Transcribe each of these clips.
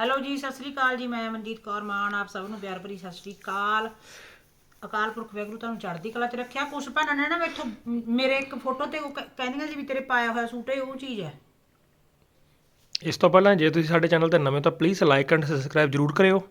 Hello ਜੀ ਸਤਿ ਸ੍ਰੀ ਅਕਾਲ ਜੀ ਮੈਂ ਮਨਜੀਤ ਕੌਰ ਮਾਨ ਆਪ ਸਭ ਨੂੰ ਪਿਆਰ ਭਰੀ ਸਤਿ ਸ੍ਰੀ ਅਕਾਲ। ਅਕਾਲ ਪੁਰਖ ਵਾਹਿਗੁਰੂ ਤੁਹਾਨੂੰ ਚੜ੍ਹਦੀ ਕਲਾ 'ਚ ਰੱਖਿਆ। ਕੁਛ ਭੈਣਾਂ ਨੇ ਨਾ ਮੈਥੋਂ ਮੇਰੇ ਇੱਕ ਫੋਟੋ ਤੇ ਉਹ ਕ- ਕਹਿੰਦੀਆਂ ਸੀ ਵੀ ਤੇਰੇ ਪਾਇਆ ਹੋਇਆ ਸੂਟ ਹੈ ਉਹ ਚੀਜ਼ ਹੈ। ਇਸ ਤੋਂ ਪਹਿਲਾਂ ਜੇ ਤੁਸੀਂ ਸਾਡੇ ਚੈਨਲ ਤੇ ਨਵੇਂ ਤਾਂ ਪਲੀਜ਼ ਲਾਈਕ ਐਂਡ ਸਬਸਕ੍ਰਾਈਬ ਜਰੂਰ ਕਰਿਓ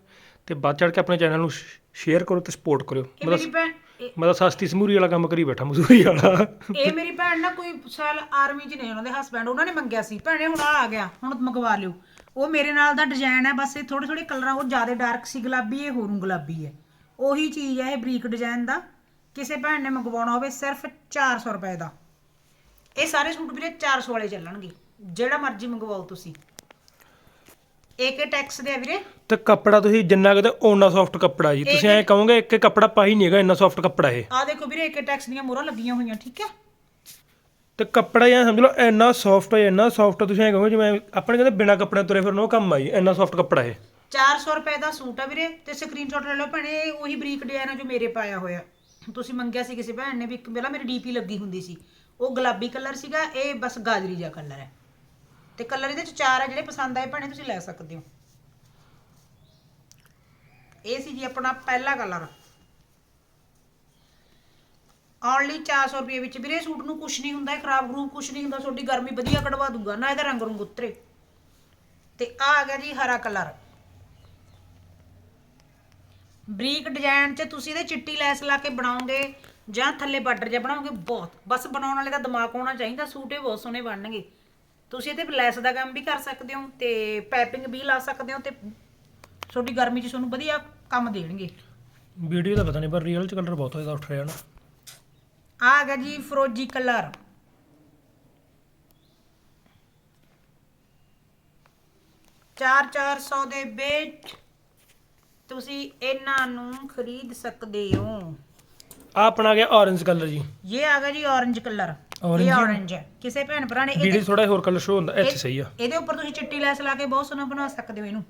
ਤੇ ਵੱਧ ਚੜ੍ਹ ਕੇ ਆਪਣੇ ਚੈਨਲ ਨੂੰ ਸ਼ੇਅਰ ਕਰੋ ਤੇ ਸਪੋਰਟ ਕਰਿਓ। ਇਹ ਮਤਲਬ ਮੇਰੀ ਭੈਣ ਇਹ- ਮੈਂ ਤਾਂ ਸਸਤੀ ਸਮੂਰੀ ਵਾਲਾ ਕੰਮ ਕਰੀ ਬੈਠਾ ਮਜ਼ਦੂਰੀ ਵਾਲਾ। ਇਹ ਮੇਰੀ ਭੈਣ ਨਾ ਕੋਈ ਸਾਲ ਆਰਮੀ 'ਚ ਨੇ ਉਹਨਾਂ ਦੇ ਹਸਬੰਡ ਉਹਨਾਂ ਨੇ ਮੰਗਿਆ ਸੀ। ਭੈਣੇ, ਹੁਣ ਆ ਗਿਆ, ਹੁਣ ਮੰਗਵਾ ਲਿਓ। ਉਹ ਮੇਰੇ ਨਾਲ ਦਾ ਡਿਜ਼ਾਈਨ ਹੈ, ਬਸ ਇਹ ਥੋੜੇ ਥੋੜੇ ਕਲਰਾਂ ਉਹ ਜ਼ਿਆਦਾ ਡਾਰਕ ਸੀ, ਗੁਲਾਬੀ, ਇਹ ਹੋਰੂ ਗੁਲਾਬੀ ਹੈ। ਉਹੀ ਚੀਜ਼ ਹੈ, ਇਹ ਬਰੀਕ ਡਿਜ਼ਾਈਨ ਦਾ। ਕਿਸੇ ਭੈਣ ਨੇ ਮੰਗਵਾਉਣਾ ਹੋਵੇ, ਸਿਰਫ 400 ਰੁਪਏ ਦਾ। ਇਹ ਸਾਰੇ ਸੂਟ ਵੀਰੇ 400 ਵਾਲੇ ਚੱਲਣਗੇ, ਜਿਹੜਾ ਮਰਜ਼ੀ ਮੰਗਵਾਓ ਤੁਸੀਂ। ਏਕੇ ਟੈਕਸ ਦੇ ਆ ਵੀਰੇ। ਤੇ ਕੱਪੜਾ ਤੁਸੀਂ ਜਿੰਨਾ ਕਿਤੇ ਓਨਾ ਸੌਫਟ ਕੱਪੜਾ ਜੀ। ਤੁਸੀਂ ਐਂ ਕਹੋਗੇ ਇੱਕ ਇੱਕ ਕੱਪੜਾ ਪਾਈ ਨਹੀਂ ਹੈਗਾ ਇੰਨਾ ਸੌਫਟ ਕੱਪੜਾ ਇਹ। ਆ ਦੇਖੋ ਵੀਰੇ ਏਕੇ ਟੈਕਸ ਦੀਆਂ ਮੋਹਰਾਂ ਲੱਗੀਆਂ ਹੋਈਆਂ ਠੀਕ ਹੈ? ਤੇ ਕੱਪੜਾ ਜਾਂ ਸਮਝ ਲਓ ਇੰਨਾ ਸੌਫਟ ਹੈ ਇੰਨਾ ਸੌਫਟ ਤੁਸੀਂ ਐਂ ਕਹੋਗੇ ਜਿਵੇਂ ਆਪਣੇ ਕਹਿੰਦੇ ਬਿਨਾ ਕੱਪੜੇ ਤੁਰੇ ਫਿਰਨ ਉਹ ਕੰਮ ਆਈ ਇੰਨਾ ਸੌਫਟ ਕੱਪੜਾ ਇਹ। 400 ਰੁਪਏ ਦਾ ਸੂਟ ਆ ਵੀਰੇ ਤੇ ਸਕਰੀਨਸ਼ਾਟ ਲੈ ਲਓ ਭੈਣੇ ਇਹ ਉਹੀ ਬਰੀਕ ਡਿਜ਼ਾਈਨ ਆ ਜੋ ਮੇਰੇ ਪਾਇਆ ਹੋਇਆ। ਤੁਸੀਂ ਮੰਗਿਆ ਸੀ ਕਿਸੇ ਭੈਣ ਨੇ ਵੀ ਇੱਕ ਪਹਿਲਾਂ ਮੇਰੀ ਡੀਪੀ ਲੱਗੀ ਹੁੰਦੀ ਸੀ। ਉਹ ਗੁਲਾਬੀ ਕਲਰ ਸੀਗਾ ਇਹ ਬਸ ਗਾਜਰੀ ਜਿਹਾ ਕਲਰ ਹੈ। ਤੇ ਕਲਰ ਇਹਦੇ ਚ ਚਾਰ ਆ ਜਿਹੜੇ ਪਸੰਦ ਆਏ ਭੈਣੇ, ਤੁਸੀਂ ਲੈ ਸਕਦੇ ਹੋ। ਇਹ ਸੀ ਜੀ ਆਪਣਾ ਪਹਿਲਾ ਕਲਰ। ਓਨਲੀ 400 ਰੁਪਏ ਵਿੱਚ। ਵੀਰੇ ਸੂਟ ਨੂੰ ਕੁਝ ਨਹੀਂ ਹੁੰਦਾ ਖਰਾਬ ਗਰੂਪ ਕੁਝ ਨਹੀਂ ਹੁੰਦਾ, ਤੁਹਾਡੀ ਗਰਮੀ ਵਧੀਆ ਕਢਵਾ ਦੂਗਾ, ਨਾ ਇਹਦਾ ਰੰਗ ਰੰਗ ਉਤਰੇ। ਤੇ ਆ ਆ ਗਿਆ ਜੀ ਹਰਾ ਕਲਰ। ਬਰੀਕ ਡਿਜ਼ਾਈਨ 'ਚ ਤੁਸੀਂ ਇਹਦੇ ਚਿੱਟੀ ਲੈਸ ਲਾ ਕੇ ਬਣਾਓਗੇ, ਜਾਂ ਥੱਲੇ ਬਾਰਡਰ ਜਿਹਾ ਬਣਾਓਗੇ, ਬਹੁਤ। ਬਸ ਬਣਾਉਣ ਵਾਲੇ ਦਾ ਦਿਮਾਗ ਹੋਣਾ ਚਾਹੀਦਾ, ਸੂਟ ਇਹ ਬਹੁਤ ਸੋਹਣੇ ਬਣਨਗੇ। ਤੁਸੀਂ ਇਹਦੇ ਲੈਸ ਦਾ ਕੰਮ ਵੀ ਕਰ ਸਕਦੇ ਹੋ ਤੇ ਪੈਪਿੰਗ ਵੀ ਲਾ ਸਕਦੇ ਹੋ ਤੇ ਤੁਹਾਡੀ ਗਰਮੀ 'ਚ ਤੁਹਾਨੂੰ ਵਧੀਆ ਕੰਮ ਦੇਣਗੇ। ਵੀਡੀਓ ਦਾ ਪਤਾ ਨਹੀਂ ਪਰ ਰੀਅਲ ਚ ਕਲਰ ਬਹੁਤ ਜ਼ਿਆਦਾ ਉੱਠ ਰਿਹਾ ਨਾ। ਆ ਆ ਗਿਆ ਜੀ ਫਰੋਜੀ ਕਲਰ। ਚਾਰ ਚਾਰ ਸੌ ਦੇ ਵਿੱਚ ਤੁਸੀਂ ਇਹਨਾਂ ਨੂੰ ਖਰੀਦ ਸਕਦੇ ਹੋ। ਆ ਆਪਣਾ ਆ ਗਿਆ orange ਕਲਰ ਜੀ। ਇਹ ਆ ਗਿਆ ਜੀ orange ਇਹ ਹੀ? orange ਕਿਸੇ ਭੈਣ ਭਰਾ ਨੇ ਵੀਡੀਓ ਇਹਦੇ ਥੋੜਾ ਹੋਰ ਕਲਰ ਸ਼ੋ ਹੁੰਦਾ ਇੱਥੇ ਸਹੀ ਆ। ਇਹਦੇ ਉੱਪਰ ਤੁਸੀਂ ਚਿੱਟੀ ਲੈਸ ਲਾ ਕੇ ਬਹੁਤ ਸੋਹਣਾ ਬਣਾ ਸਕਦੇ ਹੋ ਇਹਨੂੰ।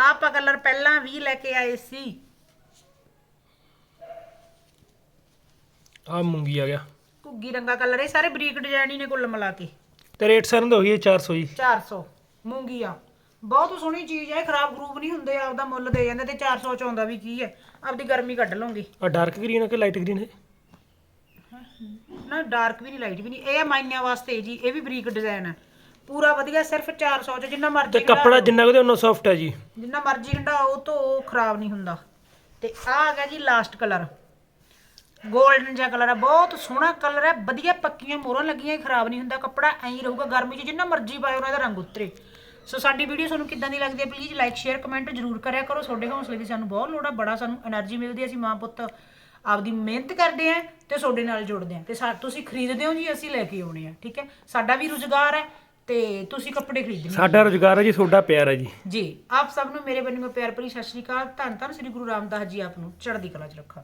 ਆਪਾਂ ਕਲਰ ਪਹਿਲਾਂ ਵੀ ਲੈ ਕੇ ਆਏ ਸੀ। ਆ ਮੂੰਗੀ ਆ ਗਿਆ। ਘੁੱਗੀ ਰੰਗਾ ਕਲਰ ਇਹ ਸਾਰੇ ਬਰੀਕ ਡਿਜ਼ਾਈਨ ਹੀ ਨੇ ਕੁੱਲ ਮਿਲਾ ਕੇ। ਤੇ ਰੇਟ ਸਰਨ ਦਾ ਹੋਈ ਹੈ 400 ਜੀ। 400 ਮੂੰਗੀਆ ਬਹੁਤ ਸੋਹਣੀ ਚੀਜ਼ ਹੈ ਖਰਾਬ ਗਰੂਪ ਨਹੀਂ ਹੁੰਦੇ ਆਪਦਾ ਮੁੱਲ ਦੇ ਜਾਂਦੇ ਤੇ 400 ਚ ਆਉਂਦਾ ਵੀ ਕੀ ਹੈ ਆਪਦੀ ਗਰਮੀ ਕੱਢ ਲਓਗੇ ਆ ਡਾਰਕ ਗ੍ਰੀਨ ਹੈ ਕਿ ਲਾਈਟ ਗ੍ਰੀਨ ਹੈ? ਨਾ ਡਾਰਕ ਵੀ ਨਹੀਂ ਲਾਈਟ ਵੀ ਨਹੀਂ ਇਹ ਮਾਈਨਿਆਂ ਵਾਸਤੇ ਜੀ ਇਹ ਵੀ ਬਰੀਕ ਡਿਜ਼ਾਈਨ ਹੈ ਪੂਰਾ ਵਧੀਆ ਸਿਰਫ 400 ਚ ਜਿੰਨਾ ਤੇ ਮਰਜ਼ੀ ਕੱਪੜਾ ਜਿੰਨਾ ਕਿਤੇ ਉਹਨਾਂ ਸੌਫਟ ਹੈ ਜੀ। ਜਿੰਨਾ ਮਰਜ਼ੀ ਉਹ ਤੋਂ ਉਹ ਖਰਾਬ ਨਹੀਂ ਹੁੰਦਾ। ਤੇ ਆ ਆ ਗਿਆ ਜੀ ਲਾਸਟ ਕਲਰ 골ਡਨ ਜਿਹਾ ਕਲਰ ਹੈ ਬਹੁਤ ਸੋਹਣਾ ਕਲਰ ਹੈ ਵਧੀਆ ਪੱਕੀਆਂ ਮੋਹਰਾਂ ਲੱਗੀਆਂ ਖਰਾਬ ਨਹੀਂ ਹੁੰਦਾ ਕੱਪੜਾ ਐਂ ਹੀ ਰਹੂਗਾ ਗਰਮੀ 'ਚ ਜਿੰਨਾ ਮਰਜ਼ੀ ਪਾਇਓ ਉਹਨਾਂ ਦਾ ਰੰਗ ਉਤਰੇ। ਸੋ ਸਾਡੀ ਵੀਡੀਓ ਤੁਹਾਨੂੰ ਕਿੱਦਾਂ ਦੀ ਲੱਗਦੀ ਹੈ? ਪਲੀਜ਼ ਲਾਈਕ ਸ਼ੇਅਰ ਕਮੈਂਟ ਜ਼ਰੂਰ ਕਰਿਆ ਕਰੋ। ਤੁਹਾਡੇ ਹੌਸਲੇ ਦੀ ਸਾਨੂੰ ਬਹੁਤ ਲੋੜ ਆ। ਬੜਾ ਸਾਨੂੰ એનર્ਜੀ ਮਿਲਦੀ ਅਸੀਂ ਮਾਂ ਪੁੱਤ ਆਪਦੀ ਮਿਹਨਤ ਕਰਦੇ ਆ ਤੇ ਤੁਹਾਡੇ ਨਾਲ ਜੁੜਦੇ ਆ ਤੇ ਸਾ ਤੁਸੀਂ ਖਰੀਦਦੇ ਹੋ ਜੀ ਅਸੀਂ ਲੈ ਕੇ ਆਉਣੇ ਆ ਠੀਕ ਹੈ? ਸਾਡਾ ਵੀ ਰੁਜ਼ਗਾਰ ਹੈ ਤੇ ਤੁਸੀਂ ਕੱਪੜੇ ਖਰੀਦਣੇ ਸਾਡਾ ਰੁਜ਼ਗਾਰ ਹੈ ਜੀ ਤੁਹਾਡਾ ਪਿਆਰ ਹੈ ਜੀ। ਜੀ ਆਪ ਸਭ ਨੂੰ ਮੇਰੇ ਵੱਲੋਂ ਪਿਆਰ ਭਰੀ ਸਤਿ ਸ਼੍ਰੀ ਅਕਾਲ। ਧੰਨ ਧੰਨ ਸ੍ਰੀ ਗੁਰੂ ਰਾਮਦਾਸ ਜੀ ਆਪ ਨੂੰ ਚੜ੍ਹਦੀ ਕਲਾ 'ਚ ਰੱਖਣ